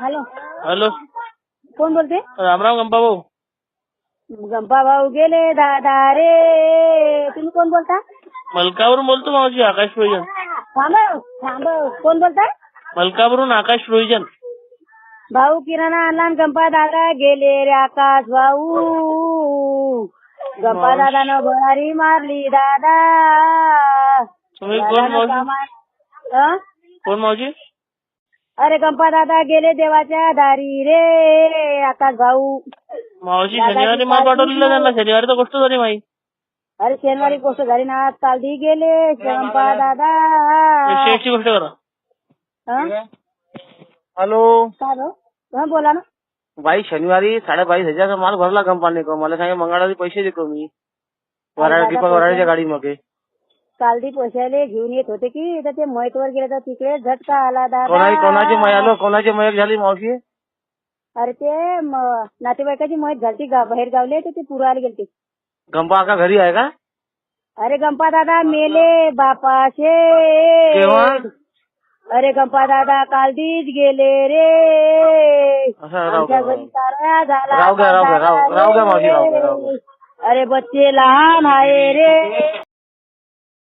Hello. Hello. कोण बोलते? रामराम गंपा भाऊ गंपा भाऊ गेले दादा रे. तुम्ही कोण बोलता? मलकावरून बोलतो मावशी आकाश प्रोविजन थांब थांब कोण बोलता मलकावरून आकाश प्रोविजन भाऊ किराणा आणला आणि गंपा दादा गेले रे आकाश भाऊ. गंपा दादानं भरारी मारली दादा. तुम्ही कोण दादानं मावशी? सामान- अं? कोण मावशी? अरे गंपा दादा गेले देवाच्या दारी रे आकाश भाऊ मावशी शनिवारी माल पाठवलेला त्यांना. शनिवारी तर गोष्ट झाली माही अरे शनिवारी गोष्ट झाली ना आज कालदी गेले गंपा दादा शेठची गोष्ट करा. हं? हॅलो. काय भाऊ हं, बोला ना. बाई शनिवारी साडेबाईस हजारचा माल भरला कंपनी को मला सांगे मंगळवारी पैसे देतो मी. वराड दीपक वराडीच्या गाडी मध्ये कालदी पोशायले घेऊन येत होते की तर ते मैतवर गेले तर तिकडे झटका आला कोणाची कोणाची मय दादा आलो? कोणाची मयक झाली मावशी? अरे ते म- नातेवाईकाची मैत झालती गा बाहेर गावले तर ते पुरायला गेलते. गंपा का घरी आहे का? अरे गंपा दादा मेले बापाशे केव्हा? अरे गंपा दादा कालदीच गेले रे. असं आमच्या घरी झाला मावशी. अरे बच्चे लहान आहे रे.